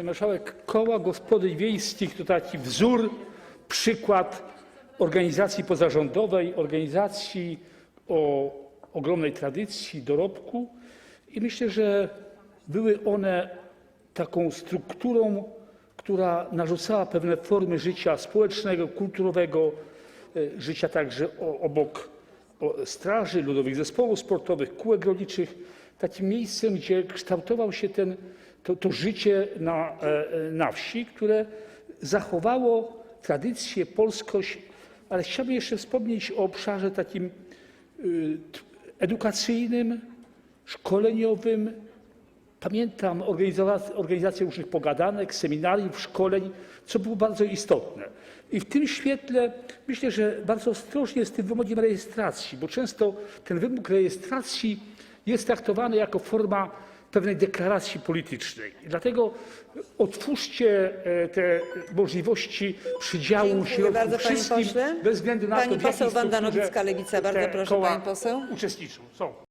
Pani Marszałek, koła gospodyń wiejskich to taki wzór, przykład organizacji pozarządowej, organizacji o ogromnej tradycji, dorobku. I myślę, że były one taką strukturą, która narzucała pewne formy życia społecznego, kulturowego, e, życia także obok straży, ludowych zespołów sportowych, kółek rolniczych, takim miejscem, gdzie kształtował się ten, to, to życie na, e, e, na wsi, które zachowało tradycję, polskość, ale chciałbym jeszcze wspomnieć o obszarze takim y, edukacyjnym, szkoleniowym. Pamiętam organizację różnych pogadanek, seminariów, szkoleń, co było bardzo istotne. I w tym świetle myślę, że bardzo ostrożnie z tym wymogiem rejestracji, bo często ten wymóg rejestracji jest traktowany jako forma pewnej deklaracji politycznej. I dlatego otwórzcie e, te możliwości przydziału Dziękuję środków bardzo, panie wszystkim, pośle. bez względu na Pani to, w jakiej poseł Wanda strukturze Nowicka, Lewica. Bardzo te proszę, koła pani poseł. uczestniczą. Są.